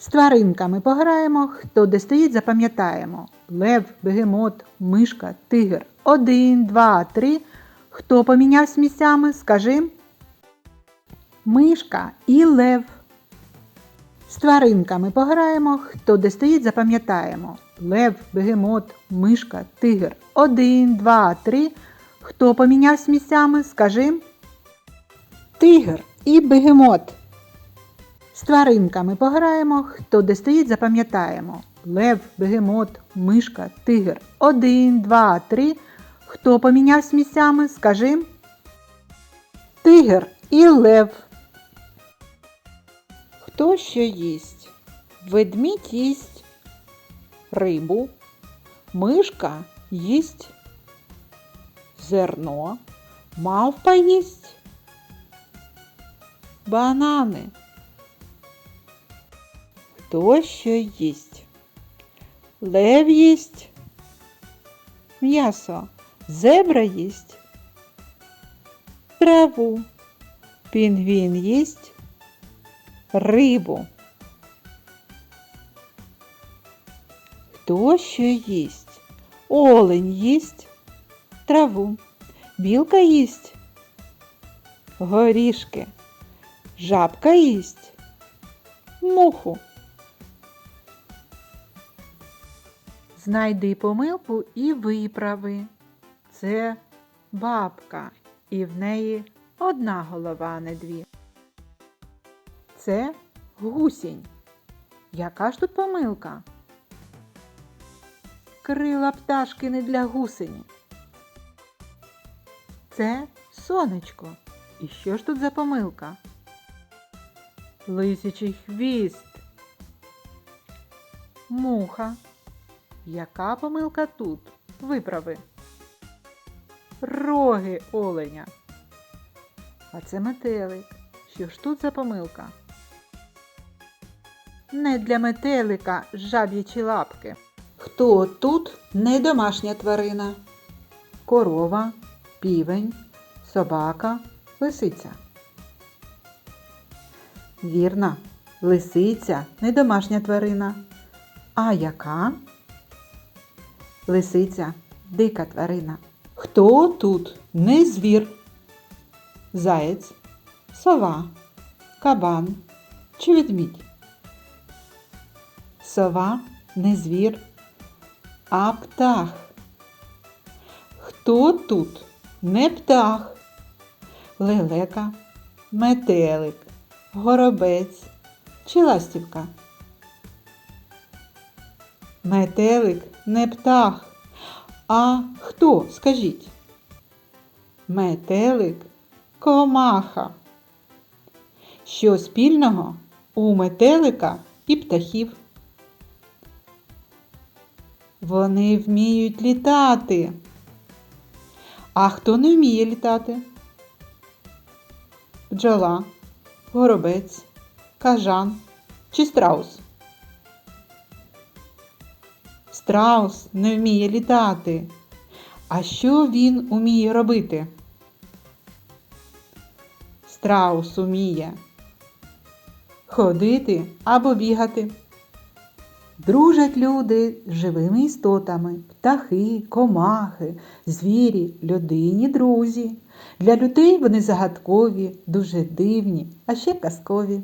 З тваринками пограємо, хто де стоїть, запам'ятаємо. Лев, бегемот, мишка, тигр. Один, два, три. Хто помінявся місцями, скажи. Мишка і лев. З тваринками пограємо, хто де стоїть, запам'ятаємо. Лев, бегемот, мишка, тигр. Один, два, три. Хто помінявся місцями, скажи. Тигр і бегемот. З тваринками пограємо, хто де стоїть, запам'ятаємо. Лев, бегемот, мишка, тигр. Один, два, три. Хто помінявся місцями, скажи. Тигр і лев. Хто що їсть? Ведмідь їсть рибу, мишка їсть зерно, мавпа їсть банани. Хто що їсть? Лев їсть м'ясо, зебра їсть траву, пінгвін їсть рибу. Хто що їсть? Олень їсть траву, білка їсть горішки, жабка їсть муху. Знайди помилку і виправи. Це бабка, і в неї одна голова, не дві. Це гусінь. Яка ж тут помилка? Крила пташки не для гусені. Це сонечко. І що ж тут за помилка? Лисячий хвіст. Муха. Яка помилка тут? Виправи. Роги оленя. А це метелик. Що ж тут за помилка? Не для метелика жаб'ячі лапки. Хто тут не домашня тварина? Корова, півень, собака, лисиця. Вірно, лисиця не домашня тварина. А яка? Лисиця дика тварина. Хто тут не звір? Заєць, сова, кабан чи ведмідь? Сова не звір, а птах. Хто тут не птах? Лелека, метелик, горобець чи ластівка? Метелик не птах. А хто, скажіть? Метелик комаха. Що спільного у метелика і птахів? Вони вміють літати. А хто не вміє літати? Бджола, горобець, кажан чи страус? Страус не вміє літати. А що він уміє робити? Страус уміє ходити або бігати. Дружать люди з живими істотами, птахи, комахи, звірі, людині, друзі. Для людей вони загадкові, дуже дивні, а ще казкові.